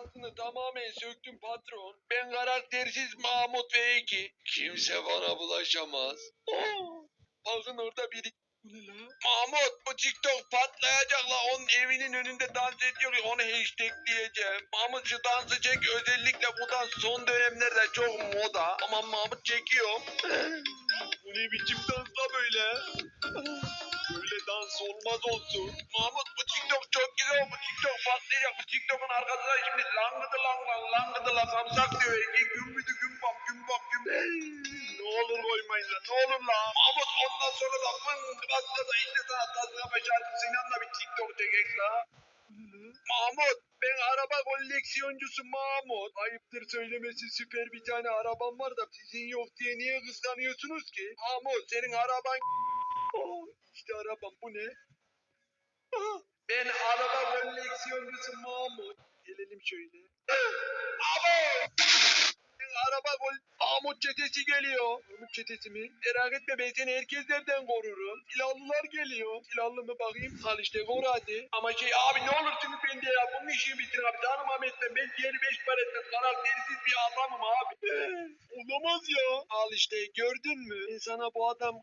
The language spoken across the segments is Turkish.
Altını tamamen söktüm patron. Ben karaktersiz Mahmut V2. Kimse bana bulaşamaz. Bakın orada biri. Mahmut bu TikTok patlayacak la. Onun evinin önünde dans ediyor. Onu hashtagleyeceğim. Mahmut şu dansı çek. Özellikle bu dans son dönemlerde çok moda. Ama Mahmut çekiyor. bu ne biçim dans la böyle? Böyle dans olmaz olsun. Mahmut bu TikTok çok güzel. Bu TikTok patlayacak. Bu TikTok'un arkasına şimdi langıdı lang lang langıdı la samsak diyor. İki gümbüdü gümbap gümbap güm. ne olur koymayın la. Ne olur la. Mahmut ondan sonra da fın basta da işte sana tazgama şarkısıyla da bir TikTok çekek la. Mahmut ben araba koleksiyoncusu Mahmut. Ayıptır söylemesi süper bir tane arabam var da sizin yok diye niye kıskanıyorsunuz ki? Mahmut senin araban işte arabam bu ne? Ah, Ben araba koleksiyoncusu Mahmut. Gelelim şöyle. Mahmut! Ben araba kol... Mahmut çetesi geliyor. Mahmut çetesi mi? Merak etme ben seni herkeslerden korurum. Silahlılar geliyor. Silahlı mı bakayım? Al işte koru hadi. Ama şey abi ne olursunuz ben de ya. Bunun işini bitir abi. Tanımam etmem. Ben diğeri beş para etmem. Karaktersiz bir adamım abi. Olamaz ya. Al işte gördün mü? Ben sana bu adam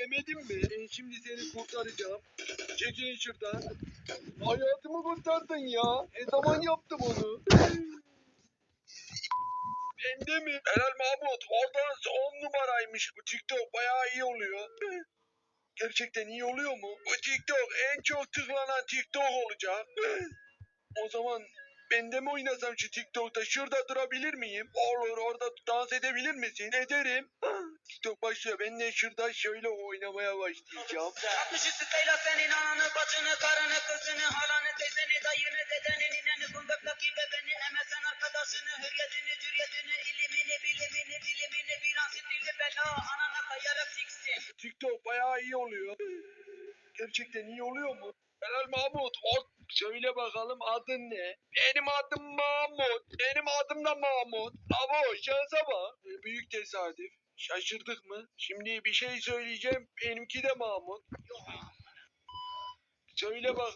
demedim mi? Ben şimdi seni kurtaracağım. Çekilin şuradan. Hayatımı kurtardın ya. Ne zaman yaptım Bende mi? Helal Mahmut. Oradan on numaraymış. Bu TikTok bayağı iyi oluyor. Gerçekten iyi oluyor mu? Bu TikTok en çok tıklanan TikTok olacak. O zaman ben de mi oynasam şu TikTok'ta? Şurada durabilir miyim? Olur orada dans edebilir misin? Ederim. TikTok başlıyor. Ben de şurada şöyle oynamaya başlayacağım. 60 siteyle senin ananı, bacını, karını, kızını, halanı, teyzeni, dayını, Gerçekten iyi oluyor mu? Helal Mahmut. O söyle bakalım adın ne? Benim adım Mahmut. Benim adım da Mahmut. Abo şansa bak. E, Büyük tesadüf. Şaşırdık mı? Şimdi bir şey söyleyeceğim. Benimki de Mahmut. Söyle bak.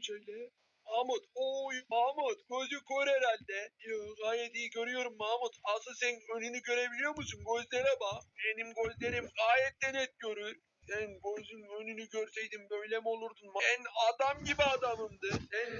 Mısın? Bakalım şöyle. Mahmut. Oy Mahmut. Gözü kör herhalde. Yo, gayet iyi görüyorum Mahmut. Asıl sen önünü görebiliyor musun? Gözlere bak. Benim gözlerim gayet de net görür. Sen gözün önünü görseydin böyle mi olurdun? Ben adam gibi adamımdı. Sen